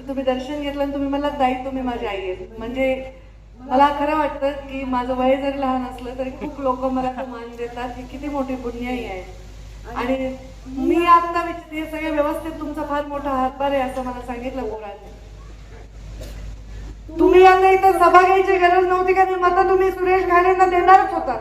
तर तुम्ही दर्शन घेतलं आणि तुम्ही मला ताई तुम्ही माझी आई आहे म्हणजे मला खरं वाटतं की माझं वय जरी लहान असलं तरी खूप लोक मला मान देतात ही किती मोठी पुण्याई आहे. आणि मी आता विच- हे सगळ्या व्यवस्थेत तुमचा फार मोठा हातभार आहे असं मला सांगितलं कोणाने तुम्ही आता इथं सभा घ्यायची गरज नव्हती कारण मतं तुम्ही सुरेश घालेंना देणारच होता.